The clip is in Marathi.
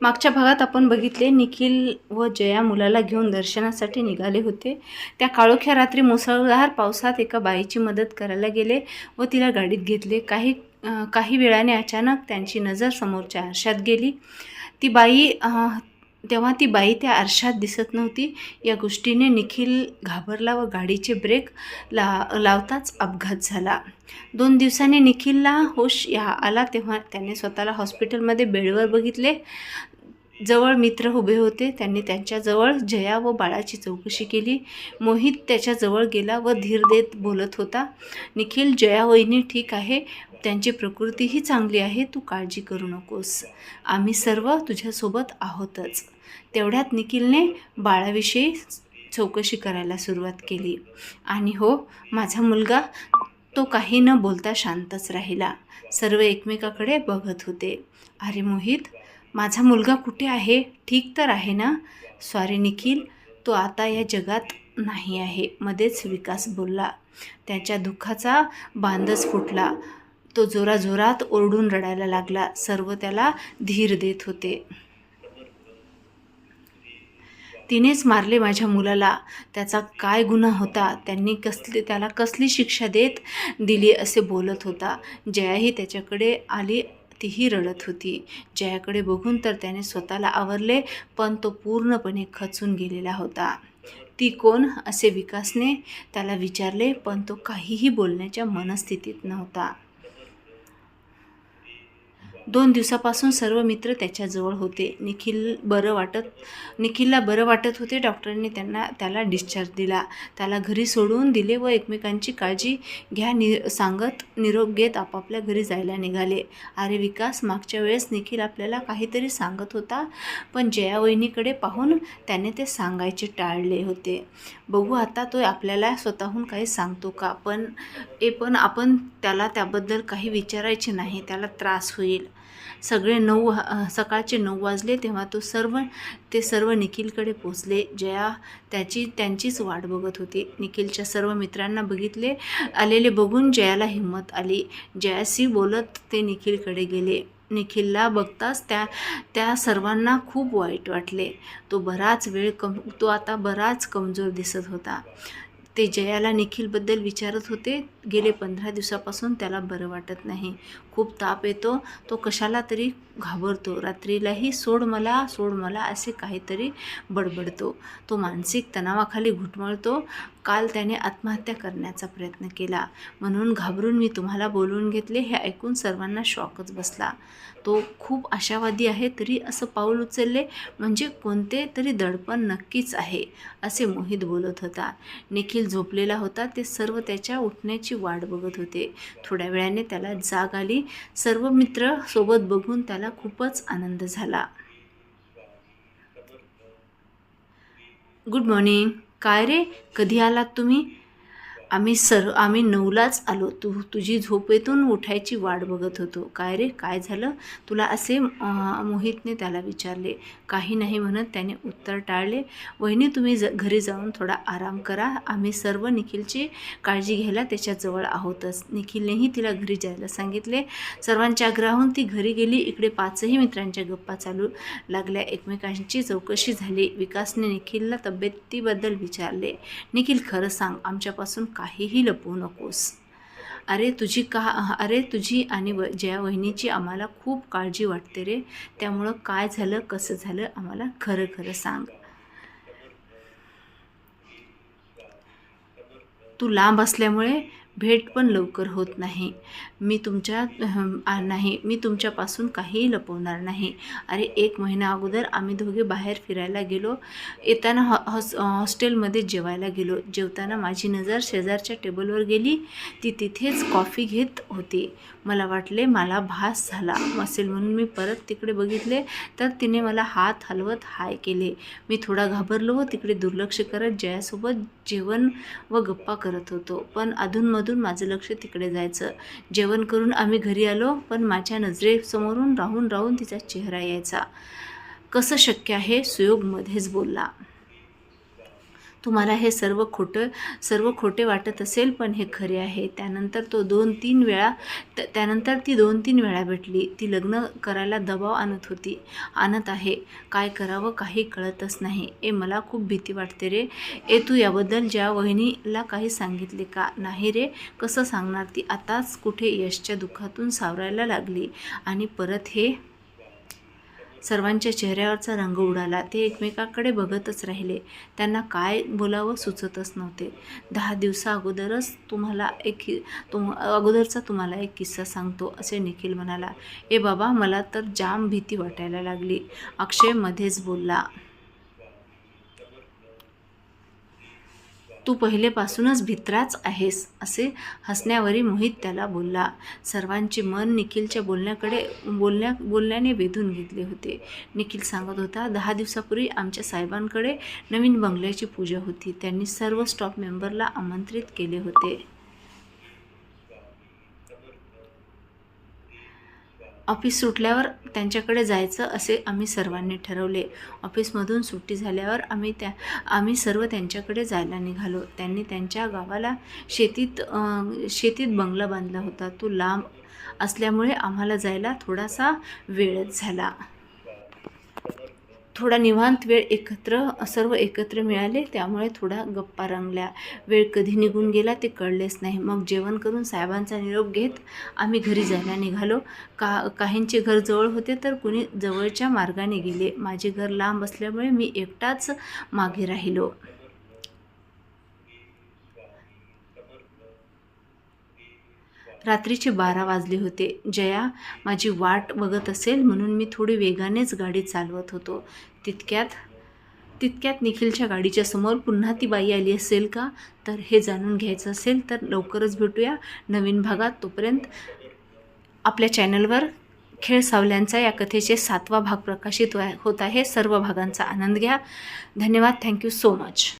मागच्या भागात आपण बघितले निखिल व जया मुलाला घेऊन दर्शनासाठी निघाले होते. त्या काळोख्या रात्री मुसळधार पावसात एका बाईची मदत करायला गेले व तिला गाडीत घेतले. काही काही वेळाने अचानक त्यांची नजर समोरच्या आरशात गेली. ती बाई तेव्हा ती बाई त्या आरशात दिसत नव्हती. या गोष्टीने निखिल घाबरला व गाडीचे ब्रेक ला लावताच अपघात झाला. दोन दिवसांनी निखिलला होश या आला तेव्हा त्याने स्वतःला हॉस्पिटलमध्ये बेडवर बघितले. जवळ मित्र उभे होते. त्यांनी त्यांच्याजवळ जया व बाळाची चौकशी केली. मोहित त्याच्याजवळ गेला व धीर देत बोलत होता निखिल जया वहिनी ठीक आहे. त्यांची प्रकृतीही चांगली आहे. तू काळजी करू नकोस. आम्ही सर्व तुझ्यासोबत आहोतच. तेवढ्यात निखिलने बाळाविषयी चौकशी करायला सुरुवात केली. आणि हो माझा मुलगा तो काही न बोलता शांतच राहिला. सर्व एकमेकाकडे बघत होते. अरे मोहित माझा मुलगा कुठे आहे? ठीक तर आहे ना? सॉरी निखिल तो आता या जगात नाही आहे. मध्येच विकास बोलला. त्याच्या दुःखाचा बांधच फुटला. तो जोराजोरात ओरडून रडायला लागला. सर्व त्याला धीर देत होते. तिनेच मारले माझ्या मुलाला. त्याचा काय गुन्हा होता त्यांनी कसली त्याला कसली शिक्षा देत दिली असे बोलत होता. जयाही त्याच्याकडे आली तीही रडत होती. जयाकडे बघून तर त्याने स्वतःला आवरले पण तो पूर्णपणे खचून गेलेला होता. ती कोण? असे विकासने त्याला विचारले पण तो काहीही बोलण्याच्या मनस्थितीत नव्हता. दोन दिवसापासून सर्व मित्र त्याच्याजवळ होते. निखिल बरं वाटत निखिलला बरं वाटत होते. डॉक्टरांनी त्यांना त्याला डिस्चार्ज दिला. त्याला घरी सोडून दिले व एकमेकांची काळजी घ्या नि सांगत निरोप घेत आपापल्या घरी जायला निघाले. अरे विकास मागच्या वेळेस निखिल आपल्याला काहीतरी सांगत होता पण जया वहिनीकडे पाहून त्याने ते सांगायचे टाळले होते. बघू आता तो आपल्याला स्वतःहून काही सांगतो का? पण ए पण आपण त्याला त्याबद्दल काही विचारायचे नाही. त्याला त्रास होईल. सगळे नऊ सकाळचे नऊ वाजले तेव्हा तो सर्व ते सर्व निखिलकडे पोचले जया त्याची त्यांचीच वाट बघत होती. निखिलच्या सर्व मित्रांना बघितले आलेले बघून जयाला हिंमत आली. जयाशी बोलत ते निखिलकडे गेले. निखिलला बघताच त्या त्या सर्वांना खूप वाईट वाटले. तो बराच वेळ कम तो आता बराच कमजोर दिसत होता. ते जयाला निखिलबद्दल विचारत होते. गेले पंधरा दिवसापासून त्याला बरं वाटत नाही. खूप ताप येतो. तो कशाला तरी घाबरतो. रात्रीलाही सोड मला सोड मला असे काहीतरी बडबडतो. तो मानसिक तणावाखाली घुटमळतो. काल त्याने आत्महत्या करण्याचा प्रयत्न केला. म्हणून घाबरून मी तुम्हाला बोलवून घेतले हे ऐकून सर्वांना शॉकच बसला. तो खूप आशावादी आहे तरी असं पाऊल उचलले म्हणजे कोणते तरी दडपण नक्कीच आहे असे मोहित बोलत होता. निखिल झोपलेला होता. ते सर्व त्याच्या उठण्याची वाट बघत होते. थोड्या वेळाने त्याला जाग आली. सर्व मित्र सोबत बघून त्याला खूपच आनंद झाला. गुड मॉर्निंग काय रे? कधी आलात तुम्ही? आम्ही सर्व आम्ही नऊलाच आलो. तू तुझी झोपेतून उठायची वाट बघत होतो. काय रे? काय झालं? तुला असे मोहितने त्याला विचारले. काही नाही म्हणत त्याने उत्तर टाळले. वहिनी तुम्ही ज घरी जाऊन थोडा आराम करा. आम्ही सर्व निखिलची काळजी घ्यायला त्याच्याजवळ आहोतच. निखिलनेही तिला घरी जायला सांगितले. सर्वांच्या आग्रहाहून ती घरी गेली. इकडे पाचही मित्रांच्या गप्पा चालू लागल्या. एकमेकांची चौकशी झाली. विकासने निखिलला तब्येतीबद्दल विचारले. निखिल खरं सांग. आमच्यापासून काहीही लपवू नकोस. अरे तुझी का अरे तुझी आणि व जया वहिनीची आम्हाला खूप काळजी वाटते रे. त्यामुळं काय झालं कसं झालं आम्हाला खरं खरं सांग. तू लांब असल्यामुळे भेट पण लवकर होत नाही. मी तुमच्या नाही मी तुमच्यापासून काहीही लपवणार नाही. अरे एक महिना अगोदर आम्ही दोघे बाहेर फिरायला गेलो. येताना हॉ हॉस हॉस्टेलमध्ये जेवायला गेलो. जेवताना माझी नजर शेजारच्या टेबलवर गेली. ती तिथेच कॉफी घेत होती. मला वाटले मला भास झाला. असेल म्हणून मी परत तिकडे बघितले तर तिने मला हात हलवत हाय केले. मी थोडा घाबरलो व तिकडे दुर्लक्ष करत जयासोबत जेवण व गप्पा करत होतो. पण अधूनमधून माझं लक्ष तिकडे जायचं. जेवण करून आम्ही घरी आलो पण माझ्या नजरेसमोरून राहून राहून तिचा चेहरा यायचा. कसं शक्य आहे? सुयोग मध्येच बोलला. तुम्हाला हे सर्व खोटं सर्व खोटे वाटत असेल पण हे खरे आहे. त्यानंतर तो दोन तीन वेळा त्यानंतर ती दोन तीन वेळा भेटली. ती लग्न करायला दबाव आणत होती आणत आहे. काय करावं काही कळतच नाही. ए मला खूप भीती वाटते रे. ए तू याबद्दल ज्या वहिनीला काही सांगितले का? नाही रे. कसं सांगणार ती? आताच कुठे यशच्या दुःखातून सावरायला लागली. आणि परत हे सर्वांच्या चेहऱ्यावरचा रंग उडाला. ते एकमेकाकडे बघतच राहिले. त्यांना काय बोलावं सुचतच नव्हते. दहा दिवसा अगोदरच तुम्हाला एक तुम अगोदरचा तुम्हाला एक किस्सा सांगतो असे निखिल म्हणाला. ए बाबा मला तर जाम भीती वाटायला लागली. अक्षय मध्येच बोलला. तू पहिलेपासूनच भित्राच आहेस असे हसण्यावरी मोहित त्याला बोलला. सर्वांचे मन निखिलच्या बोलण्याकडे बोलण्या बोलण्याने वेधून घेतले होते. निखिल सांगत होता दहा दिवसापूर्वी आमच्या साहेबांकडे नवीन बंगल्याची पूजा होती. त्यांनी सर्व स्टॉप मेंबरला आमंत्रित केले होते. ऑफिस सुटल्यावर त्यांच्याकडे जायचं असे आम्ही सर्वांनी ठरवले. ऑफिसमधून सुट्टी झाल्यावर आम्ही त्या आम्ही सर्व त्यांच्याकडे जायला निघालो. त्यांनी त्यांच्या गावाला शेतीत शेतीत बंगला बांधला होता. तो लांब असल्यामुळे आम्हाला जायला थोडासा वेळच झाला. थोडा निवांत वेळ एकत्र सर्व एकत्र मिळाले त्यामुळे थोडा गप्पा रंगल्या. वेळ कधी निघून गेला ते कळलेच नाही. मग जेवण करून साहेबांचा निरोप घेत आम्ही घरी जायला निघालो. का काहींचे घर जवळ होते तर कुणी जवळच्या मार्गाने गेले. माझे घर लांब असल्यामुळे मी एकटाच मागे राहिलो. रात्रीचे बारा वाजले होते. जया माझी वाट बघत असेल म्हणून मी थोडी वेगानेच गाडी चालवत होतो. तितक्यात तितक्यात निखिलच्या गाडीच्या समोर पुन्हा ती बाई आली असेल का? तर हे जाणून घ्यायचं असेल तर लवकरच भेटूया. नवीन भागात तोपर्यंत आपल्या चॅनलवर खेळ सावल्यांचा या कथेचे सातवा भाग प्रकाशित होत आहे. सर्व भागांचा आनंद घ्या. धन्यवाद. Thank you so much.